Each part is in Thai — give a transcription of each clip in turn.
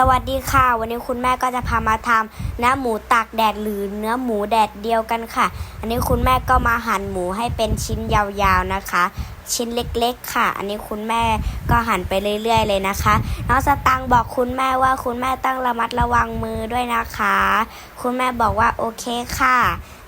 สวัสดีค่ะ วันนี้คุณแม่ก็จะพามาทำเนื้อหมูตากแดดหรือเนื้อหมูแดดเดียวกันค่ะ อันนี้คุณแม่ก็มาหั่นหมูให้เป็นชิ้นยาวๆนะคะ ชิ้นเล็กๆค่ะ อันนี้คุณแม่ก็หั่นไปเรื่อย ๆ เลยนะคะน้องสตังบอกคุณแม่ว่าคุณแม่ต้องระมัดระวังมือด้วยนะคะ คุณแม่บอกว่าโอเคค่ะ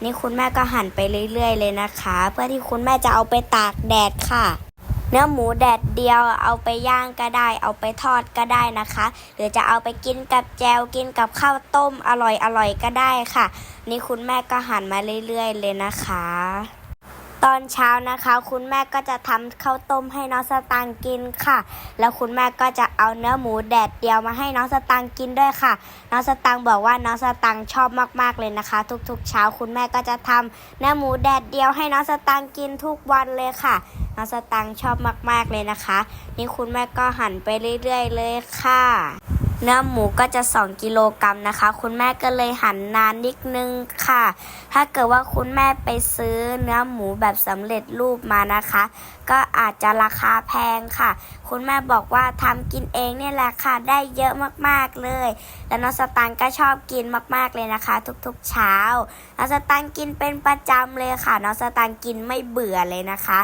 นี่คุณแม่ก็หั่นไปเรื่อย ๆ เลยนะคะ เพื่อที่คุณแม่จะเอาไปตากแดดค่ะ เนื้อหมูแดดเดียวเอาไปย่างก็ได้ เอาไปทอดก็ได้นะคะ หรือจะเอาไปกินกับแจวกินกับข้าวต้มอร่อยอร่อยก็ได้ค่ะ นี่คุณแม่ก็หั่นมาเรื่อย ๆ เลยนะคะ ตอนเช้านะคะ คุณแม่ก็จะทำข้าวต้มให้น้องสตางกินค่ะ แล้วคุณแม่ก็จะเอาเนื้อหมูแดดเดียวมาให้น้องสตางกินด้วยค่ะ น้องสตางบอกว่าน้องสตางชอบมากๆเลยนะคะ ทุกๆ เช้าคุณแม่ก็จะทำเนื้อหมูแดดเดียวให้น้องสตางกินทุกวันเลยค่ะ น้องสตังชอบมากๆเลยนะคะ นี่คุณแม่ก็หั่นไปเรื่อย ๆ เลยค่ะ เนื้อหมูก็จะ 2 กิโลกรัมนะคะ คุณแม่ก็เลยหั่นนานนิดนึงค่ะ ถ้าเกิดว่าคุณแม่ไปซื้อเนื้อหมูแบบสำเร็จรูปมานะคะ ก็อาจจะราคาแพงค่ะ คุณแม่บอกว่าทำกินเองเนี่ยแหละค่ะได้เยอะมากๆเลย แล้วน้องสตังก็ชอบกินมากๆเลยนะคะ ทุกๆเช้าน้องสตังกินเป็นประจำเลยค่ะน้องสตังกินไม่เบื่อเลยนะคะ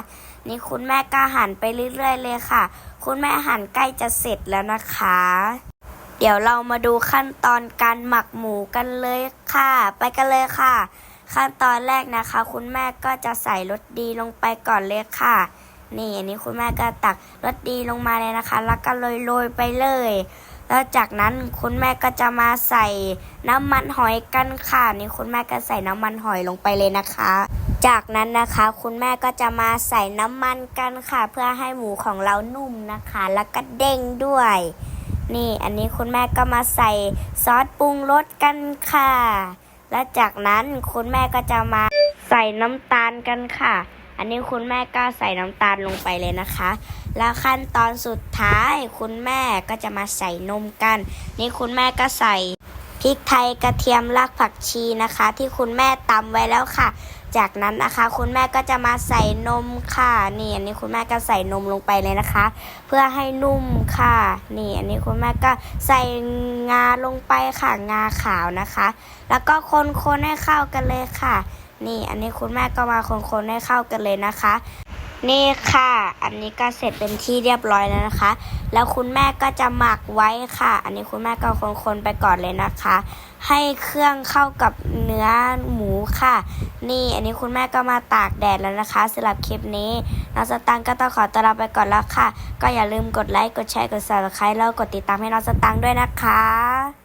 นี่คุณแม่ก็หั่นไปเรื่อยๆเลยค่ะ คุณแม่หั่นใกล้จะเสร็จแล้วนะคะ เดี๋ยวเรามาดูขั้นตอนการหมักหมูกันเลยค่ะ ไปกันเลยค่ะ ขั้นตอนแรกนะคะ คุณแม่ก็จะใส่รสดีลงไปก่อนเลยค่ะ นี่อันนี้คุณแม่ก็ตักรสดีลงมาเลยนะคะ แล้วก็โรยๆไปเลย แล้วจากนั้นคุณแม่ก็จะมาใส่น้ำมันหอยกันค่ะ นี่คุณแม่ก็ใส่น้ำมันหอยลงไปเลยนะคะ จากนั้นนะคะคุณแม่ก็จะมาใส่น้ำมันกันค่ะ เพื่อให้หมูของเรานุ่มนะคะ แล้วก็เด้งด้วย นี่อันนี้คุณแม่ก็มาใส่ซอสปรุงรสกันค่ะ และจากนั้นคุณแม่ก็จะมาใส่น้ำตาลกันค่ะ อันนี้คุณแม่ก็ใส่น้ำตาลลงไปเลยนะคะ แล้วขั้นตอนสุดท้ายคุณแม่ก็จะมาใส่นมกัน นี่คุณแม่ก็ใส่พริกไทยกระเทียมรากผักชีนะคะ ที่คุณแม่ตำไว้แล้วค่ะ จากนั้นนะคะ คุณแม่ก็จะมาใส่นมค่ะนี่อันนี้คุณแม่ก็ใส่นมลงไปเลยนะคะ เพื่อให้นุ่มค่ะนี่อันนี้คุณแม่ก็ใส่งาลงไปค่ะงาขาวนะคะ แล้วก็คนๆให้เข้ากันเลยค่ะ นี่อันนี้คุณแม่ก็มาคนๆให้เข้ากันเลยนะคะ นี่ค่ะ อันนี้ก็เสร็จเป็นที่เรียบร้อยแล้วนะคะ แล้วคุณแม่ก็จะหมักไว้ค่ะ อันนี้คุณแม่ก็คนๆไปก่อนเลยนะคะ ให้เครื่องเข้ากับเนื้อหมูค่ะ นี่อันนี้คุณแม่ก็มาตากแดดแล้วนะคะสำหรับคลิปนี้น้องสตังก็ต้องขอตัวลาไปก่อนแล้วค่ะ ก็อย่าลืมกดไลค์ กดแชร์ กด subscribe แล้วกดติดตามให้น้องสตังด้วยนะคะ